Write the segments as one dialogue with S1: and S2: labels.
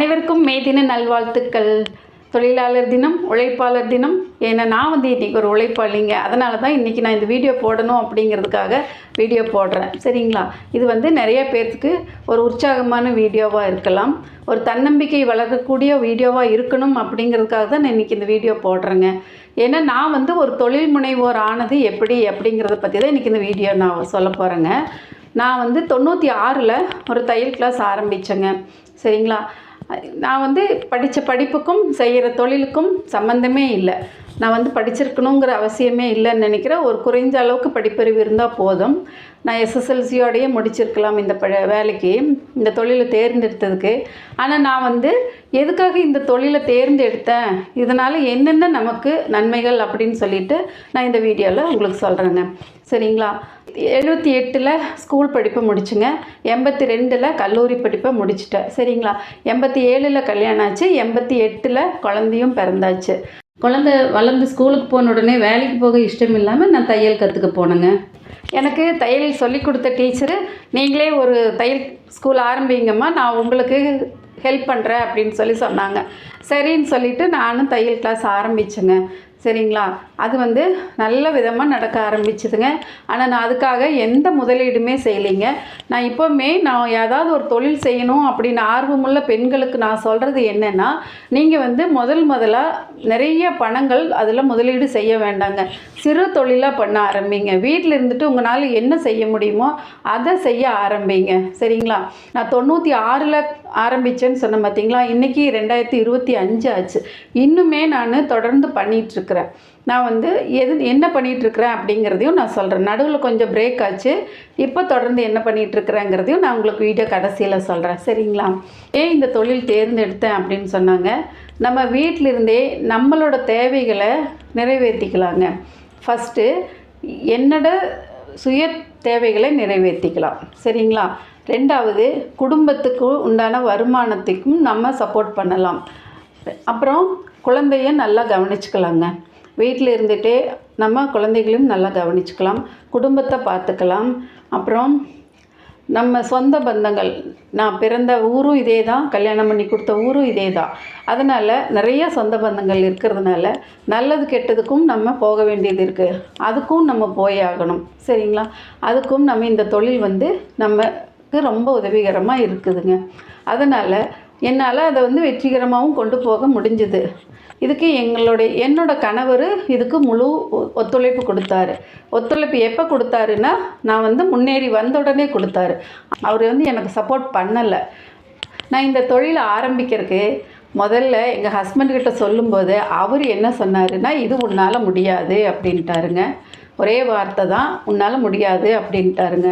S1: அனைவருக்கும் மே தின நல்வாழ்த்துக்கள். தொழிலாளர் தினம் உழைப்பாளர் தினம். ஏன்னா நான் வந்து இன்றைக்கி ஒரு உழைப்பாளிங்க. அதனால தான் இன்றைக்கி நான் இந்த வீடியோ போடணும் அப்படிங்கிறதுக்காக வீடியோ போடுறேன். சரிங்களா? இது வந்து நிறைய பேர்த்துக்கு ஒரு உற்சாகமான வீடியோவாக இருக்கலாம். ஒரு தன்னம்பிக்கை வளர்க்கக்கூடிய வீடியோவாக இருக்கணும் அப்படிங்கிறதுக்காக தான் நான் இன்றைக்கி இந்த வீடியோ போடுறேங்க. ஏன்னா நான் வந்து ஒரு தொழில் முனைவோர் ஆனது எப்படி அப்படிங்கிறத பற்றி தான் இன்றைக்கி இந்த வீடியோ நான் சொல்ல போகிறேங்க நான் வந்து தொண்ணூற்றி ஆறில் ஒரு தையல் கிளாஸ் ஆரம்பித்தேங்க சரிங்களா? நான் வந்து படித்த படிப்புக்கும் செய்கிற தொழிலுக்கும் சம்மந்தமே இல்லை. நான் வந்து படிச்சிருக்கணுங்கிற அவசியமே இல்லைன்னு நினைக்கிறேன். ஒரு குறைஞ்ச அளவுக்கு படிப்பறிவு இருந்தால் போதும். நான் எஸ்எஸ்எல்சியோடையே முடிச்சிருக்கலாம் இந்த ப வேலைக்கு இந்த தொழிலை தேர்ந்தெடுத்ததுக்கு. ஆனால் நான் வந்து எதுக்காக இந்த தொழிலை தேர்ந்தெடுத்தேன்? இதனால் என்னென்ன நமக்கு நன்மைகள் அப்படின்னு சொல்லிட்டு நான் இந்த வீடியோவில் உங்களுக்கு சொல்கிறேங்க சரிங்களா? எழுபத்தி எட்டில் ஸ்கூல் படிப்பை முடிச்சுங்க. எண்பத்தி ரெண்டில் கல்லூரி படிப்பை முடிச்சிட்டேன். சரிங்களா? எண்பத்தி ஏழில் கல்யாணம் ஆச்சு. எண்பத்தி எட்டில் குழந்தையும் பிறந்தாச்சு. குழந்த வளர்ந்து ஸ்கூலுக்கு போன உடனே வேலைக்கு போக இஷ்டம் இல்லாமல் நான் தையல் கற்றுக்க போனேங்க. எனக்கு தையல் சொல்லி கொடுத்த டீச்சரு நீங்களே ஒரு தையல் ஸ்கூல் ஆரம்பிங்கம்மா. நான் உங்களுக்கு ஹெல்ப் பண்ணுறேன் அப்படின்னு சொல்லி சொன்னாங்க. சரின்னு சொல்லிவிட்டு நானும் தையல் கிளாஸ் ஆரம்பித்தேங்க சரிங்களா? அது வந்து நல்ல விதமாக நடக்க ஆரம்பிச்சுதுங்க. ஆனால் நான் அதுக்காக எந்த முதலீடுமே செய்யலைங்க. நான் இப்போவுமே நான் ஏதாவது ஒரு தொழில் செய்யணும் அப்படின்னு ஆர்வமுள்ள பெண்களுக்கு நான் சொல்கிறது என்னென்னா நீங்கள் வந்து முதல் முதலாக நிறைய பணங்கள் அதில் முதலீடு செய்ய வேண்டாங்க. சிறு தொழிலாக பண்ண ஆரம்பிங்க. வீட்டில் இருந்துட்டு உங்களால் என்ன செய்ய முடியுமோ அதை செய்ய ஆரம்பிங்க. சரிங்களா? நான் தொண்ணூற்றி ஆறில் ஆரம்பித்தேன்னு சொன்னேன் பார்த்தீங்களா இன்றைக்கி ரெண்டாயிரத்தி இருபத்தி அஞ்சு ஆச்சு இன்னுமே நான் தொடர்ந்து பண்ணிகிட்ருக்கிறேன் இருக்கிறேன் நான் வந்து எது என்ன பண்ணிகிட்ருக்கிறேன் அப்படிங்கிறதையும் நான் சொல்கிறேன் நடுவில் கொஞ்சம் பிரேக் ஆச்சு. இப்போ தொடர்ந்து என்ன பண்ணிகிட்ருக்கிறேங்கிறதையும் நான் உங்களுக்கு வீடியோ கடைசியில் சொல்கிறேன் சரிங்களா? ஏன் இந்த தொழில் தேர்ந்தெடுத்தேன் அப்படின்னு சொன்னாங்க. நம்ம வீட்டிலிருந்தே நம்மளோட தேவைகளை நிறைவேற்றிக்கலாங்க ஃபஸ்ட்டு என்னோட சுய தேவைகளை நிறைவேற்றிக்கலாம் சரிங்களா? ரெண்டாவது குடும்பத்துக்கு உண்டான வருமானத்துக்கும் நம்ம சப்போர்ட் பண்ணலாம். அப்புறம் குழந்தைய நல்லா கவனிச்சுக்கலாங்க. வீட்டில் இருந்துகிட்டே நம்ம குழந்தைகளையும் நல்லா கவனிச்சுக்கலாம். குடும்பத்தை பார்த்துக்கலாம். அப்புறம் நம்ம சொந்த பந்தங்கள் நான் பிறந்த ஊரும் இதே தான் கல்யாணம் பண்ணி கொடுத்த ஊரும் இதே தான் அதனால் நிறைய சொந்த பந்தங்கள் இருக்கிறதுனால நல்லது கெட்டதுக்கும் நம்ம போக வேண்டியது இருக்குது அதுக்கும் நம்ம போய் ஆகணும். சரிங்களா? அதுக்கும் நம்ம இந்த தொழில் வந்து நமக்கு ரொம்ப உதவிகரமாக இருக்குதுங்க. அதனால் என்னால் அதை வந்து வெற்றிகரமாகவும் கொண்டு போக முடிஞ்சுது. இதுக்கு எங்களுடைய என்னோட கணவர் இதுக்கு முழு ஒத்துழைப்பு கொடுத்தாரு. ஒத்துழைப்பு எப்போ கொடுத்தாருன்னா நான் வந்து முன்னேறி வந்த உடனே கொடுத்தாரு. அவர் வந்து எனக்கு சப்போர்ட் பண்ணலை. நான் இந்த தொழிலை ஆரம்பிக்கிறதுக்கு முதல்ல எங்கள் ஹஸ்பண்ட்கிட்ட சொல்லும்போது அவர் என்ன சொன்னாருன்னா இது உன்னால் முடியாது அப்படின்ட்டாருங்க. ஒரே வார்த்தை தான் உன்னால் முடியாது அப்படின்ட்டாருங்க.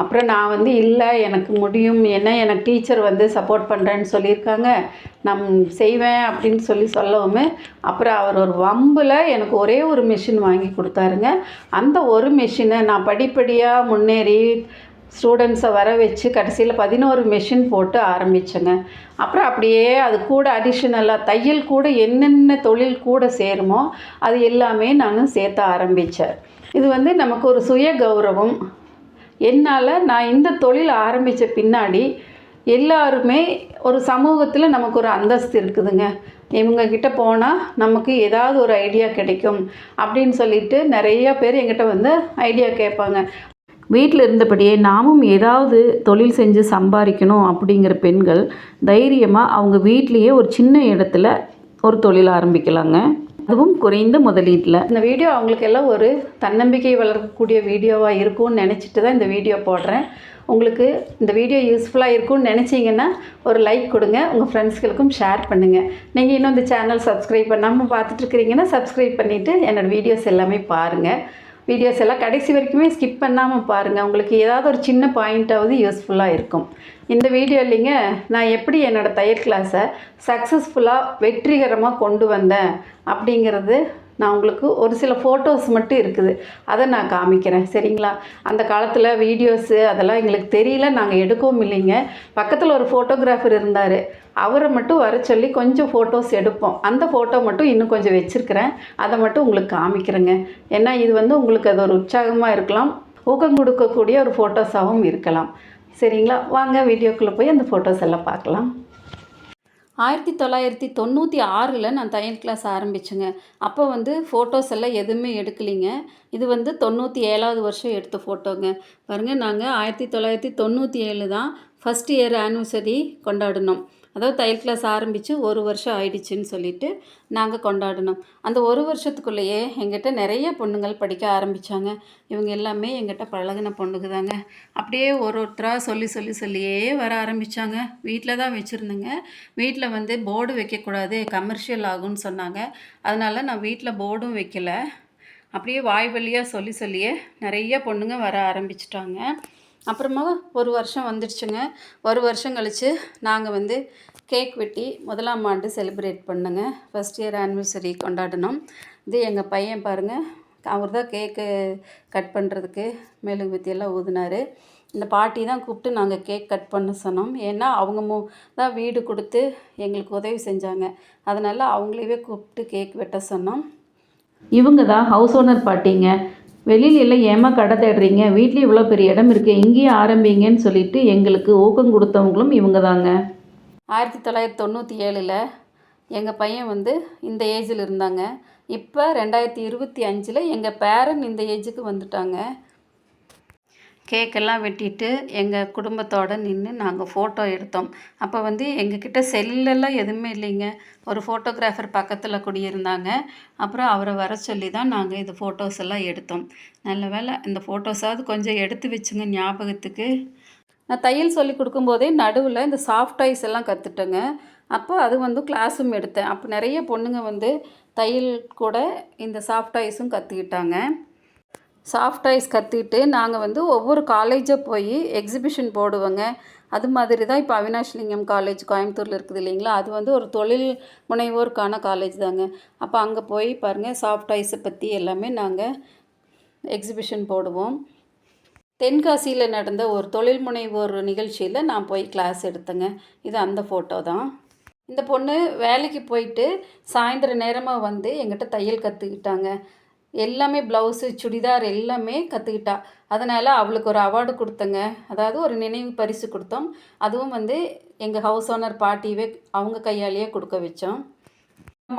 S1: அப்புறம் நான் வந்து இல்லை எனக்கு முடியும். ஏன்னா எனக்கு டீச்சர் வந்து சப்போர்ட் பண்ணுறேன்னு சொல்லியிருக்காங்க. நான் செய்வேன் அப்படின்னு சொல்லி சொல்லவுமே அப்புறம் அவர் ஒரு வம்பில் எனக்கு ஒரே ஒரு மிஷின் வாங்கி கொடுத்தாருங்க. அந்த ஒரு மிஷினை நான் படிப்படியாக முன்னேறி ஸ்டூடெண்ட்ஸை வர வச்சு கடைசியில் பதினோரு மிஷின் போட்டு ஆரம்பித்தேங்க அப்புறம் அப்படியே அது கூட அடிஷ்னலாக தையல் கூட என்னென்ன தொழில் கூட சேருமோ அது எல்லாமே நான் சேர்த்த ஆரம்பித்தேன் இது வந்து நமக்கு ஒரு சுய கௌரவம் என்னால் நான் இந்த தொழில் ஆரம்பித்த பின்னாடி எல்லாருமே ஒரு சமூகத்தில் நமக்கு ஒரு அந்தஸ்து இருக்குதுங்க. இவங்கக்கிட்ட போனால் நமக்கு ஏதாவது ஒரு ஐடியா கிடைக்கும் அப்படின்னு சொல்லிட்டு நிறைய பேர் எங்கிட்ட வந்து ஐடியா கேட்பாங்க. வீட்டில் இருந்தபடியே நாமும் ஏதாவது தொழில் செஞ்சு சம்பாதிக்கணும் அப்படிங்கிற பெண்கள் தைரியமாக அவங்க வீட்லேயே ஒரு சின்ன இடத்துல ஒரு தொழில் ஆரம்பிக்கலாங்க. அதுவும் குறைந்த முதலீட்டில். இந்த வீடியோ அவங்களுக்கு எல்லாம் ஒரு தன்னம்பிக்கை வளர்க்கக்கூடிய வீடியோவாக இருக்கும்னு நினச்சிட்டு தான் இந்த வீடியோ போடுறேன். உங்களுக்கு இந்த வீடியோ யூஸ்ஃபுல்லாக இருக்கும்னு நினச்சிங்கன்னா ஒரு லைக் கொடுங்க உங்கள் ஃப்ரெண்ட்ஸ்களுக்கும் ஷேர் பண்ணுங்கள் நீங்கள் இன்னும் இந்த சேனல் சப்ஸ்கிரைப் பண்ணாமல் பார்த்துட்ருக்கிறீங்கன்னா சப்ஸ்கிரைப் பண்ணிவிட்டு என்னோடய வீடியோஸ் எல்லாமே பாருங்கள் வீடியோஸ் எல்லாம் கடைசி வரைக்குமே ஸ்கிப் பண்ணாமல் பாருங்கள் உங்களுக்கு ஏதாவது ஒரு சின்ன பாயிண்ட்டாவது யூஸ்ஃபுல்லாக இருக்கும். இந்த வீடியோ இல்லைங்க நான் எப்படி என்னோடய தையல் கிளாஸை சக்ஸஸ்ஃபுல்லாக வெற்றிகரமாக கொண்டு வந்தேன் அப்படிங்கிறது நான் உங்களுக்கு ஒரு சில ஃபோட்டோஸ் மட்டும் இருக்குது. அதை நான் காமிக்கிறேன். சரிங்களா? அந்த காலத்தில் வீடியோஸு அதெல்லாம் எங்களுக்கு தெரியல. நாங்கள் எடுக்கவும் இல்லைங்க. பக்கத்தில் ஒரு ஃபோட்டோகிராஃபர் இருந்தார். அவரை மட்டும் வர சொல்லி கொஞ்சம் ஃபோட்டோஸ் எடுப்போம். அந்த ஃபோட்டோ மட்டும் இன்னும் கொஞ்சம் வச்சுருக்கிறேன். அதை மட்டும் உங்களுக்கு காமிக்கிறேங்க. ஏன்னா இது வந்து உங்களுக்கு அது ஒரு உற்சாகமாக இருக்கலாம். ஊக்கம் கொடுக்கக்கூடிய ஒரு ஃபோட்டோஸாகவும் இருக்கலாம். சரிங்களா? வாங்க வீடியோக்குள்ளே போய் அந்த ஃபோட்டோஸ் எல்லாம் பார்க்கலாம். ஆயிரத்தி தொள்ளாயிரத்தி தொண்ணூற்றி ஆறில் நான் தையல் கிளாஸ் ஆரம்பித்தேங்க அப்போ வந்து ஃபோட்டோஸ் எல்லாம் எதுவுமே எடுக்கலைங்க. இது வந்து தொண்ணூற்றி ஏழாவது வருஷம் எடுத்த ஃபோட்டோங்க பாருங்கள் நாங்கள் ஆயிரத்தி தொள்ளாயிரத்தி தொண்ணூற்றி ஏழு தான் ஃபஸ்ட் இயர் ஆனிவர்சரி கொண்டாடினோம். அதாவது தையல் கிளாஸ் ஆரம்பித்து ஒரு வருஷம் ஆயிடுச்சுன்னு சொல்லிட்டு நாங்கள் கொண்டாடினோம். அந்த ஒரு வருஷத்துக்குள்ளேயே எங்கிட்ட நிறைய பொண்ணுங்கள் படிக்க ஆரம்பித்தாங்க இவங்க எல்லாமே எங்கிட்ட பழகின பொண்ணுங்க தாங்க அப்படியே ஒரு ஒருத்தராக சொல்லி சொல்லி சொல்லியே வர ஆரம்பித்தாங்க வீட்டில் தான் வச்சுருந்தேங்க. வீட்டில் வந்து போர்டு வைக்கக்கூடாது கமர்ஷியல் ஆகும்னு சொன்னாங்க. அதனால் நான் வீட்டில் போர்டும் வைக்கல. அப்படியே வாய் வழியாக சொல்லி சொல்லியே நிறைய பொண்ணுங்க வர ஆரம்பிச்சிட்டாங்க. அப்புறமா ஒரு வருஷம் வந்துடுச்சுங்க. ஒரு வருஷம் கழித்து நாங்கள் வந்து கேக் வெட்டி முதலாம் ஆண்டு செலிப்ரேட் பண்ணுங்க. ஃபஸ்ட் இயர் ஆனிவர்சரி கொண்டாடினோம். இது எங்கள் பையன் பாருங்கள் அவர் தான் கேக்கு கட் பண்ணுறதுக்கு மெழுகு எல்லாம் ஊதினார். இந்த பாட்டி தான் கூப்பிட்டு நாங்கள் கேக் கட் பண்ண சொன்னோம். ஏன்னா அவங்க மூ தான் வீடு கொடுத்து எங்களுக்கு உதவி செஞ்சாங்க. அதனால் அவங்களையே கூப்பிட்டு கேக் வெட்ட சொன்னோம். இவங்க தான் ஹவுஸ் ஓனர் பாட்டிங்க. வெளியில் இல்லை ஏமா கடை தேடுறீங்க? வீட்லேயும் இவ்வளோ பெரிய இடம் இருக்குது இங்கேயே ஆரம்பிங்கன்னு சொல்லிட்டு எங்களுக்கு ஊக்கம் கொடுத்தவங்களும் இவங்க தாங்க ஆயிரத்தி தொள்ளாயிரத்தி தொண்ணூற்றி ஏழில் எங்கள் பையன் வந்து இந்த ஏஜில் இருந்தாங்க. இப்போ ரெண்டாயிரத்தி இருபத்தி அஞ்சில் எங்கள் பேரன் இந்த ஏஜுக்கு வந்துட்டாங்க. கேக்கெல்லாம் வெட்டிட்டு எங்கள் குடும்பத்தோடு நின்று நாங்கள் ஃபோட்டோ எடுத்தோம். அப்போ வந்து எங்ககிட்ட செல்லெல்லாம் எதுவுமே இல்லைங்க. ஒரு ஃபோட்டோகிராஃபர் பக்கத்தில் குடியிருந்தாங்க. அப்புறம் அவரை வர சொல்லி தான் நாங்கள் இது ஃபோட்டோஸ் எல்லாம் எடுத்தோம். நல்ல வேளை இந்த ஃபோட்டோஸாவது கொஞ்சம் எடுத்து வச்சுங்க ஞாபகத்துக்கு. நான் தையல் சொல்லி கொடுக்கும்போதே நடுவில் இந்த சாஃப்ட் ஐஸ் எல்லாம் கற்றுட்டேங்க அப்போ அது வந்து கிளாஸும் எடுத்தேன். அப்போ நிறைய பொண்ணுங்க வந்து தையல் கூட இந்த சாஃப்ட் ஐஸும் கற்றுக்கிட்டாங்க சாஃப்ட் ஐஸ் கற்றுக்கிட்டு நாங்கள் வந்து ஒவ்வொரு காலேஜாக போய் எக்ஸிபிஷன் போடுவோங்க. அது மாதிரி தான் இப்போ அவினாஷ்லிங்கம் காலேஜ் கோயம்புத்தூரில் இருக்குது இல்லைங்களா? அது வந்து ஒரு தொழில் முனைவோருக்கான காலேஜ் தாங்க. அப்போ அங்கே போய் பாருங்கள் சாஃப்ட் ஐஸை பற்றி எல்லாமே நாங்கள் எக்ஸிபிஷன் போடுவோம். தென்காசியில் நடந்த ஒரு தொழில் முனைவோர் நிகழ்ச்சியில் நான் போய் கிளாஸ் எடுத்தேங்க. இது அந்த ஃபோட்டோ தான். இந்த பொண்ணு வேலைக்கு போயிட்டு சாயந்தர நேரமாக வந்து எங்கிட்ட தையல் கற்றுக்கிட்டாங்க எல்லாமே ப்ளவுஸு சுடிதார் எல்லாமே கற்றுக்கிட்டா அதனால் அவளுக்கு ஒரு அவார்டு கொடுத்தங்க. அதாவது ஒரு நினைவு பரிசு கொடுத்தோம். அதுவும் வந்து எங்கள் ஹவுஸ் ஓனர் பாட்டியவே அவங்க கையாலேயே கொடுக்க வச்சோம்.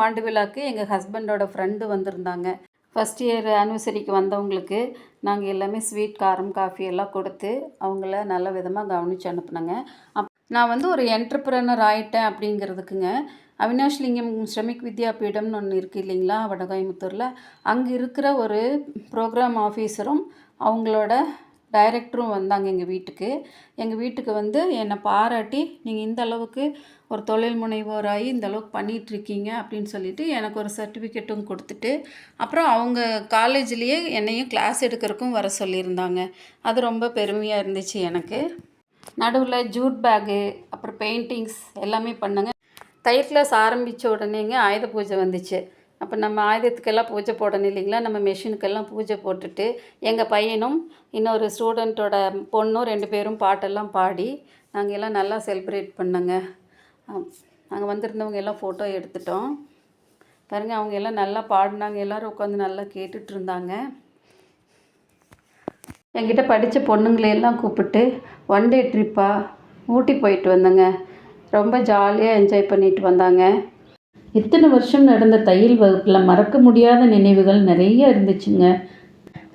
S1: ஆண்டு விழாக்கு எங்கள் ஹஸ்பண்டோட ஃப்ரெண்டு வந்திருந்தாங்க. ஃபஸ்ட் இயர் ஆனிவர்சரிக்கு வந்தவங்களுக்கு நாங்கள் எல்லாமே ஸ்வீட் காரம் காஃபி எல்லாம் கொடுத்து அவங்கள நல்ல விதமாக கவனித்து அனுப்புனாங்க. அப் நான் வந்து ஒரு என்டர்பிரனர் ஆகிட்டேன் அப்படிங்கிறதுக்குங்க. அவினாஷ்லிங்கம் ஸ்ரமிக் வித்யாபீடம்னு ஒன்று இருக்குது இல்லைங்களா வடகாயமுத்தூரில் அங்கே இருக்கிற ஒரு ப்ரோக்ராம் ஆஃபீஸரும் அவங்களோட டைரக்டரும் வந்தாங்க எங்கள் வீட்டுக்கு. எங்கள் வீட்டுக்கு வந்து என்னை பாராட்டி நீங்கள் இந்த அளவுக்கு ஒரு தொழில் முனைவோராகி இந்த அளவுக்கு பண்ணிகிட்ருக்கீங்க அப்படின்னு சொல்லிட்டு எனக்கு ஒரு சர்டிஃபிகேட்டும் கொடுத்துட்டு அப்புறம் அவங்க காலேஜ்லேயே என்னையும் கிளாஸ் எடுக்கிறதுக்கும் வர சொல்லியிருந்தாங்க. அது ரொம்ப பெருமையாக இருந்துச்சு எனக்கு. நடுவில் ஜூட் பேகு அப்புறம் பெயிண்டிங்ஸ் எல்லாமே பண்ணுங்கள் தையல் கிளாஸ் ஆரம்பித்த உடனேங்க ஆயுத பூஜை வந்துச்சு. அப்போ நம்ம ஆயுதத்துக்கெல்லாம் பூஜை போடணும் இல்லைங்களா? நம்ம மெஷினுக்கெல்லாம் பூஜை போட்டுட்டு எங்கள் பையனும் இன்னொரு ஸ்டூடெண்ட்டோட பொண்ணும் ரெண்டு பேரும் பாட்டெல்லாம் பாடி நாங்கள் எல்லாம் நல்லா செலிப்ரேட் பண்ணோங்க. நாங்கள் வந்திருந்தவங்க எல்லாம் ஃபோட்டோ எடுத்துட்டோம். பாருங்கள் அவங்க எல்லாம் நல்லா பாடினாங்க. எல்லோரும் உட்காந்து நல்லா கேட்டுட்டு இருந்தாங்க. என்கிட்ட படித்த பொண்ணுங்களையெல்லாம் கூப்பிட்டு ஒன் டே ட்ரிப்பாக ஊட்டி போயிட்டு வந்தேங்க. ரொம்ப ஜாலியாக என்ஜாய் பண்ணிட்டு வந்தாங்க. இத்தனை வருஷம் நடந்த தையல் வகுப்பில் மறக்க முடியாத நினைவுகள் நிறைய இருந்துச்சுங்க.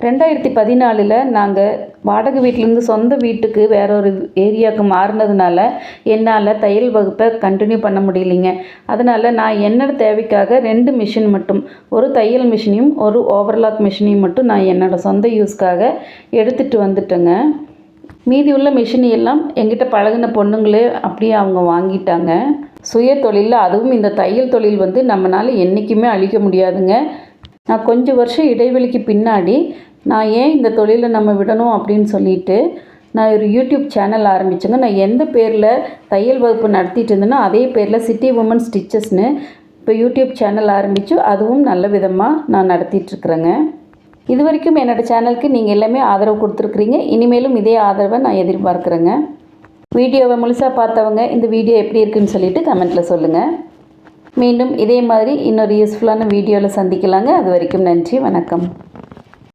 S1: ரெண்டாயிரத்தி பதினாலில் நாங்கள் வாடகை வீட்டிலேருந்து சொந்த வீட்டுக்கு வேற ஒரு ஏரியாவுக்கு மாறினதுனால என்னால் தையல் வகுப்பை கண்டினியூ பண்ண முடியலைங்க. அதனால் நான் என்னோடய தேவைக்காக ரெண்டு மிஷின் மட்டும் ஒரு தையல் மிஷினையும் ஒரு ஓவர்லாக் மிஷினையும் மட்டும் நான் என்னோடய சொந்த யூஸ்க்காக எடுத்துகிட்டு வந்துட்டேங்க. மீதி உள்ள மிஷின் எல்லாம் எங்கிட்ட பழகின பொண்ணுங்களே அப்படியே அவங்க வாங்கிட்டாங்க. சுய தொழிலில் அதுவும் இந்த தையல் தொழில் வந்து நம்மளால் என்றைக்குமே அழிக்க முடியாதுங்க. நான் கொஞ்சம் வருஷம் இடைவெளிக்கு பின்னாடி நான் ஏன் இந்த தொழிலை நம்ம விடணும் அப்படின்னு சொல்லிட்டு நான் ஒரு யூடியூப் சேனல் ஆரம்பித்தேங்க நான் எந்த பேரில் தையல் வகுப்பு நடத்திட்டு இருந்தேனோ அதே பேரில் சிட்டி உமன் ஸ்டிச்சஸ்னு இப்போ யூடியூப் சேனல் ஆரம்பித்து அதுவும் நல்ல விதமாக நான் நடத்திட்டுருக்குறேங்க இது வரைக்கும் என்னோடய சேனலுக்கு நீங்கள் எல்லாமே ஆதரவு கொடுத்துருக்குறீங்க. இனிமேலும் இதே ஆதரவை நான் எதிர்பார்க்குறேங்க. வீடியோவை முழுசாக பார்த்தவங்க இந்த வீடியோ எப்படி இருக்குன்னு சொல்லிவிட்டு கமெண்ட்டில் சொல்லுங்கள் மீண்டும் இதே மாதிரி இன்னொரு யூஸ்ஃபுல்லான வீடியோவில் சந்திக்கலாங்க. அது வரைக்கும் நன்றி வணக்கம்.